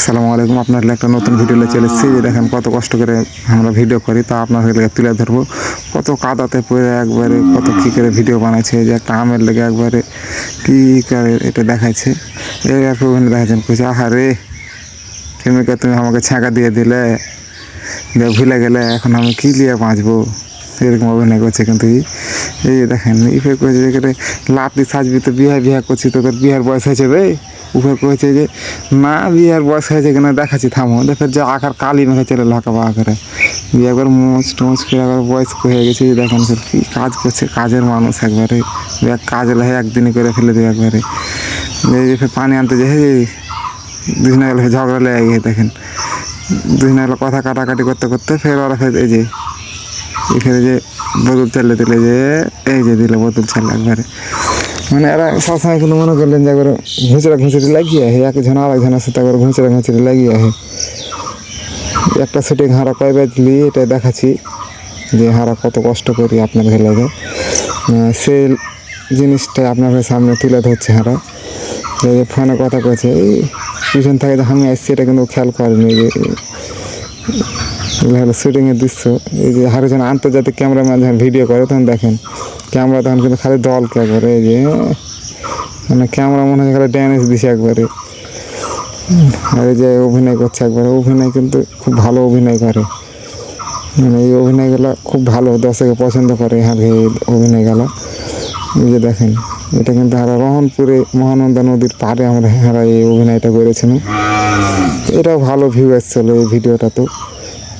আসসালামু আলাইকুম। আপনার একটা নতুন ভিডিও চলে এসেছি। দেখেন কত কষ্ট করে আমরা ভিডিও করি। তা আপনার লেগে তুলে ধরবো। কত কাদাতে পড়ে একবারে, কত কী করে ভিডিও বানাইছে। যে একটা আমের লেগে একবারে কী করে এটা দেখাইছে। এই আর ওখানে দেখাচ্ছেন রে প্রেমিকা তুমি আমাকে ছ্যাঁকা দিয়ে দিলে, দিয়ে ভুলে গেলে, এখন আমি কী নিয়ে বাঁচবো? এরকম অভিনয় করছে কিন্তু এই দেখেন ইফে করেছে যে দিয়ে সাজবি তো বিয়ে বিয়ে করছি তো তোর বিয়ের বয়স হয়েছে রে। উপরে কয়েছে যে, না, বিয়ের বয়স হয়েছে কিনা দেখাচ্ছি, থামো। দেখে যে আকার কালি মেখে চলে লাকা বা করে। বিয়ে একবার মোচ টোচ করে একবার বয়স্ক হয়ে গেছে যে দেখেন স্যার কী কাজ করছে, কাজের মানুষ একবারে। এক কাজ লেহে একদিনই করে ফেলে দেবে একবারে। এই যে পানি আনতে যে, হে, দুজনে গেলে ঝগড়া লেগে গিয়ে দেখেন। দুজনে গেলে কথা কাটাকাটি করতে করতে ফের ওরা ফের এই যে এখানে যে বোতল চালে দিলে যে, এই যে দিলে বোতল চালে একবারে। মানে এরা সবসময় কিন্তু মনে করলেন যে একবার ঘুচড়া ঘুচড়ি লাগিয়ে আহে, এক জন আর একজনের সাথে একবার ঘুচড়া ঘুচড়ি লাগিয়ে আহে। একটা শুটিং হারা কয়বার দিলি এটা দেখাচ্ছি যে হারা কত কষ্ট করি আপনার লাগে। সেই জিনিসটা আপনার সামনে তুলে ধরছে হারা। যে ফোনে কথা কয়েছে এই পিছন থেকে যে আমি আসছি, এটা কিন্তু খেয়াল করেনি যে হলো শুটিংয়ের দৃশ্য এই যে হারুজন আন্তর্জাতিক ক্যামেরাম্যান যখন ভিডিও করে, তখন দেখেন ক্যামেরা তখন কিন্তু খালি দল দলকে একবারে এই যে মানে ক্যামেরা মনে হয় খালি ড্যামেজ দিছে একবারে। আর এই যে অভিনয় করছে একবারে, অভিনয় কিন্তু খুব ভালো অভিনয় করে। মানে এই অভিনয়গুলো খুব ভালো দর্শকে পছন্দ করে হ্যাঁ এই অভিনয়গুলো। এই যে দেখেন, এটা কিন্তু হারা রহনপুরে মহানন্দা নদীর পাড়ে আমরা হারা এই অভিনয়টা করেছিলাম। এটাও ভালো ভিউ এসেছিল এই ভিডিওটা তো।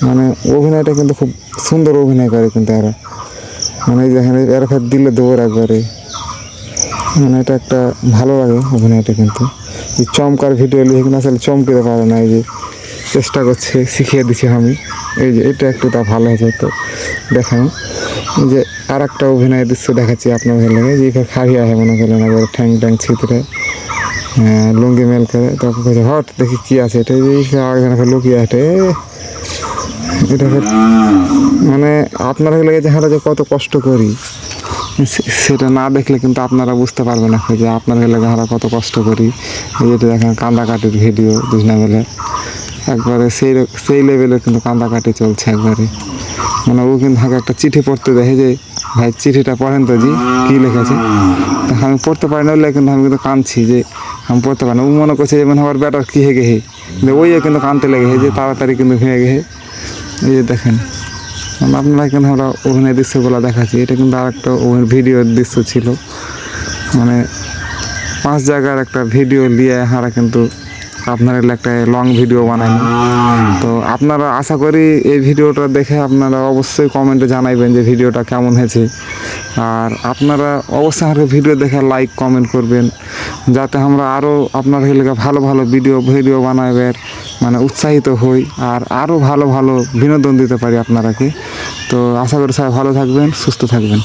মানে অভিনয়টা কিন্তু খুব সুন্দর অভিনয় করে কিন্তু এরা। মানে দেখেন এরা ফের দিলে দৌড় একবারে। মানে এটা একটা ভালো লাগে অভিনয়টা কিন্তু। এই চমকার ভিডিও লিখে কিন্তু আসলে চমকিতে পারে না এই যে চেষ্টা করছে শিখিয়ে দিছি আমি। এই যে এটা একটু তা ভালো হয়েছে তো দেখানো যে আর একটা অভিনয় দৃশ্য দেখাচ্ছি আপনার ভালো লাগে যে এখানে খাড়ি আহে মনে করলেন একবার ঠ্যাং ট্যাং ছিতরে হ্যাঁ, লুঙ্গি মেল করে কাছে হট দেখি কী আছে। এটা এই এখানে লুকিয়ে হাঁটে। এটা মানে আপনারা লেগে যে হারা যে কত কষ্ট করি। সেটা না দেখলে কিন্তু আপনারা বুঝতে পারবেন না যে আপনার লেগে হারা কত কষ্ট করি। যেটা দেখেন কান্দাকাটির ভিডিও দুজনা মিলে। একবারে সেই সেই লেভেলে কিন্তু কান্দাকাটি চলছে একবারে। মানে ও কিন্তু আমাকে একটা চিঠি পড়তে দেখে যে, ভাই চিঠিটা পড়েন তো জি, কী লিখেছে? আমি পড়তে পারি না বলে কিন্তু আমি কিন্তু কাঁদছি যে আমি পড়তে পারি না। ও মনে করছে যে মানে আমার বেটার কী হেগে হে কিন্তু ওই কিন্তু কাঁদতে লেগে যে তাড়াতাড়ি কিন্তু ভেঙে গে হে এই যে দেখেন আপনারা কিন্তু আমরা অভিনয় দৃশ্যগুলো দেখাচ্ছি। এটা কিন্তু আর একটা ওভেন ভিডিওর দৃশ্য ছিল। মানে পাঁচ জায়গার একটা ভিডিও নিয়ে হারা কিন্তু আপনার একটা লং ভিডিও বানাই তো আপনারা আশা করি এই ভিডিওটা দেখে আপনারা অবশ্যই কমেন্টে জানাইবেন যে ভিডিওটা কেমন হয়েছে। আর আপনারা অবশ্যই আমাকে ভিডিও দেখে লাইক কমেন্ট করবেন, যাতে আমরা আরও আপনার এলাকা ভালো ভালো ভিডিও ভিডিও বানাবের মানে উৎসাহিত হই আর আরও ভালো ভালো বিনোদন দিতে পারি আপনারাকে। তো আশা করি সবাই ভালো থাকবেন, সুস্থ থাকবেন।